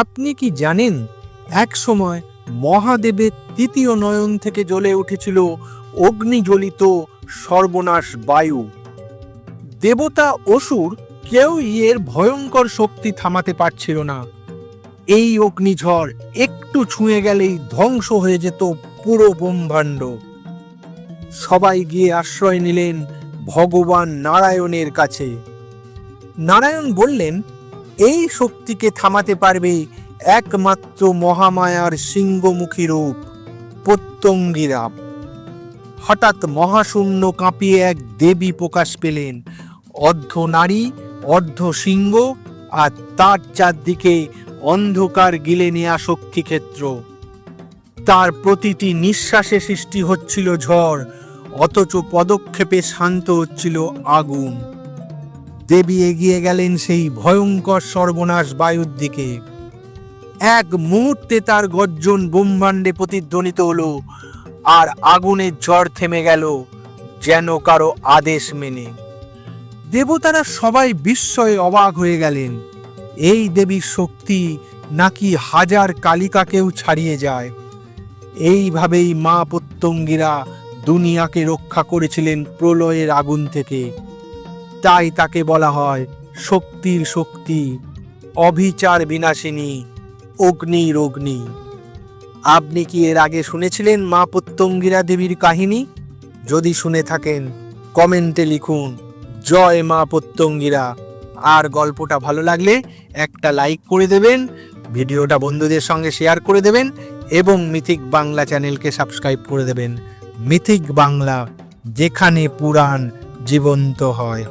আপনি কি জানেন, এক সময় মহাদেবের তৃতীয় নয়ন থেকে জ্বলে উঠেছিল অগ্নিজ্বলিত সর্বনাশ বায়ু। দেবতা অসুর কেউই এর ভয়ঙ্কর শক্তি থামাতে পারছিল না। এই অগ্নিঝড় একটু ছুঁয়ে গেলেই ধ্বংস হয়ে যেত পুরো ব্রহ্মাণ্ড। সবাই গিয়ে আশ্রয় নিলেন ভগবান নারায়ণের কাছে। নারায়ণ বললেন এই শক্তিকে থামাতে পারবে একমাত্র মহামায়ার সিংহমুখী রূপ প্রত্যঙ্গিরা হঠাৎ মহাশূন্য কাঁপিয়ে এক দেবী প্রকাশ পেলেন। অর্ধ নারী, অর্ধ সিংহ আর তার চারদিকে অন্ধকার গিলে নেয়া শক্তিক্ষেত্র। তার প্রতিটি নিঃশ্বাসে সৃষ্টি হচ্ছিল ঝড়, অথচ পদক্ষেপে শান্ত হচ্ছিল আগুন। দেবী এগিয়ে গেলেন সেই ভয়ঙ্কর সর্বনাশ বায়ুর দিকে। এক মুহূর্তে তার গর্জন ব্রহ্মাণ্ডে প্রতিধ্বনিত হলো, আর আগুনের ঝড় থেমে গেল, যেন কারও আদেশ মেনে। দেবতারা সবাই বিস্ময়ে অবাক হয়ে গেলেন। এই দেবীর শক্তি নাকি হাজার কালিকাকেও ছাড়িয়ে যায়। এইভাবেই মা প্রত্যঙ্গীরা দুনিয়াকে রক্ষা করেছিলেন প্রলয়ের আগুন থেকে। তাই তাকে বলা হয় শক্তির শক্তি অভিচার বিনাশিনী, অগ্নির অগ্নি। আপনি কি এর আগে শুনেছিলেন মা প্রত্যঙ্গিরা দেবীর কাহিনী? যদি শুনে থাকেন, কমেন্টে লিখুন, জয় মা প্রত্যঙ্গিরা আর গল্পটা ভালো লাগলে একটা লাইক করে দেবেন, ভিডিওটা বন্ধুদের সঙ্গে শেয়ার করে দেবেন এবং মিথিক বাংলা চ্যানেলকে সাবস্ক্রাইব করে দেবেন। মিথিক বাংলা, যেখানে পুরাণ জীবন্ত হয়।